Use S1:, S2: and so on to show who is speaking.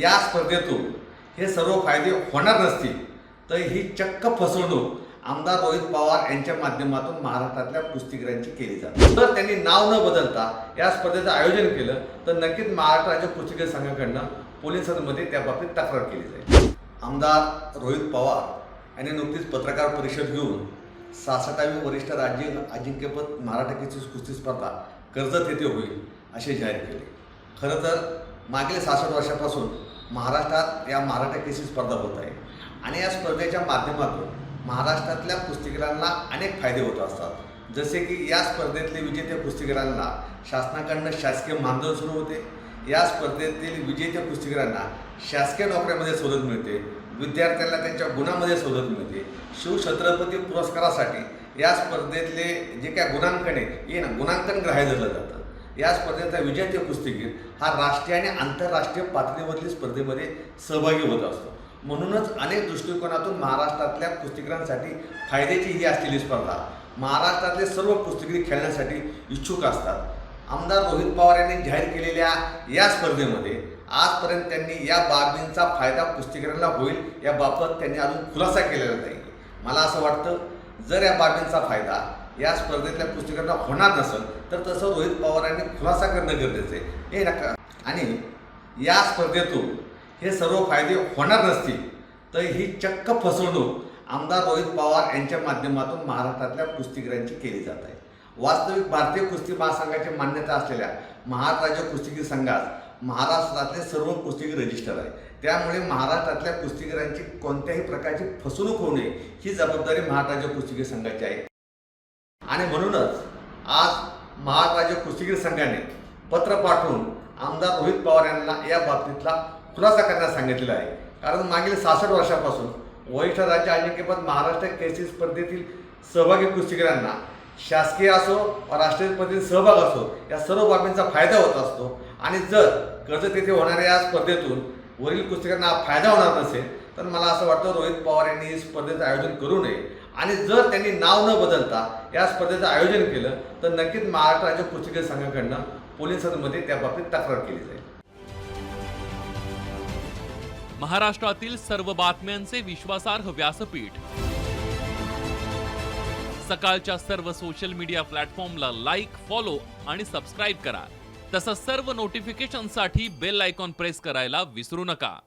S1: या स्पर्धेतून हे सर्व फायदे होणार नसतील तर ही चक्क फसवणूक आमदार रोहित पवार यांच्या माध्यमातून महाराष्ट्रातल्या कुस्तीगिरांची केली जाते. जर त्यांनी नाव न बदलता या स्पर्धेचं आयोजन केलं तर नक्कीच महाराष्ट्र राज्य कुस्तीगीर संघाकडनं पोलिसांमध्ये त्या बाबतीत तक्रार केली जाईल. आमदार रोहित पवार यांनी नुकतीच पत्रकार परिषद घेऊन सहासष्टावी वरिष्ठ राज्य अजिंक्यपद मराठकीची कुस्ती स्पर्धा कर्जत येथे होईल असे जाहीर केले. खरं तर मागील सहासष्ट वर्षापासून महाराष्ट्रात या मराठा केसी स्पर्धा होत आहे. आणि या स्पर्धेच्या माध्यमातून महाराष्ट्रातल्या कुस्तीगिरांना अनेक फायदे होत असतात. जसे की या स्पर्धेतले विजेते कुस्तीगिरांना शासनाकडनं शासकीय मानधन सुरू होते. या स्पर्धेतील विजेत्या कुस्तीगिरांना शासकीय नोकऱ्यामध्ये सवलत मिळते. विद्यार्थ्यांना त्यांच्या गुणामध्ये सवलत मिळते. शिवछत्रपती पुरस्कारासाठी या स्पर्धेतले जे काय गुणांकन आहे हे ना गुणांकन ग्राह्य धरलं जातं. या स्पर्धेचा विजेते कुस्तीगीर हा राष्ट्रीय आणि आंतरराष्ट्रीय पातळीवरील स्पर्धेमध्ये सहभागी होत असतो. म्हणूनच अनेक दृष्टिकोनातून महाराष्ट्रातल्या कुस्तीगिरांसाठी फायद्याची ही असलेली स्पर्धा महाराष्ट्रातले सर्व कुस्तीगीर खेळण्यासाठी इच्छुक असतात. आमदार रोहित पवार यांनी जाहीर केलेल्या या स्पर्धेमध्ये आजपर्यंत त्यांनी या बाबींचा फायदा कुस्तीगिरांना होईल याबाबत त्यांनी अजून खुलासा केलेला नाही. मला असं वाटतं जर या बाबींचा फायदा या स्पर्धेतल्या कुस्तीगिरांना होणार नसेल तर तसं रोहित पवार यांनी खुलासा करणं गरजेचं आहे. हे नका. आणि या स्पर्धेतून हे सर्व फायदे होणार नसतील तर ही चक्क फसवणूक आमदार रोहित पवार यांच्या माध्यमातून महाराष्ट्रातल्या कुस्तीगिरांची केली जात आहे. वास्तविक भारतीय कुस्ती महासंघाची मान्यता असलेल्या महाराष्ट्र कुस्तीगीर संघात महाराष्ट्रातले सर्व कुस्तीगीर रजिस्टर आहे. त्यामुळे महाराष्ट्रातल्या कुस्तीगिरांची कोणत्याही प्रकारची फसवणूक होऊ नये ही जबाबदारी महाराष्ट्र कुस्तीगीर संघाची आहे. आणि म्हणूनच आज महाराष्ट्र कुस्तीगीर संघाने पत्र पाठवून आमदार रोहित पवार यांना या बाबतीतला खुलासा करण्यास सांगितलेला आहे. कारण मागील सहासष्ट वर्षापासून वरिष्ठ राज्य अजिंक्यपद महाराष्ट्र केसी स्पर्धेतील सहभागी कुस्तीगीरांना शासकीय असो राष्ट्रीय स्पर्धेतील सहभाग असो या सर्व बाबींचा फायदा होत असतो. आणि जर कर्ज येथे होणाऱ्या या स्पर्धेतून वरील कुस्तीगीरांना फायदा होणार नसेल तर मला असं वाटतं रोहित पवार यांनी ही स्पर्धेचं आयोजन करू नये. आणि जर त्यांनी नाव न बदलता या स्पर्धेचं आयोजन केलं तर नक्कीच महाराष्ट्र राज्य कुस्तीगीर संघाकडनं पोलिसांमध्ये त्या बाबतीत तक्रार केली जाईल.
S2: महाराष्ट्रातील सर्व बातम्यांचे विश्वासार्ह व्यासपीठ. सकाळच्या सर्व सोशल मीडिया प्लॅटफॉर्मला लाईक फॉलो आणि सबस्क्राईब करा. तसंच सर्व नोटिफिकेशनसाठी बेल आयकॉन प्रेस करायला विसरू नका.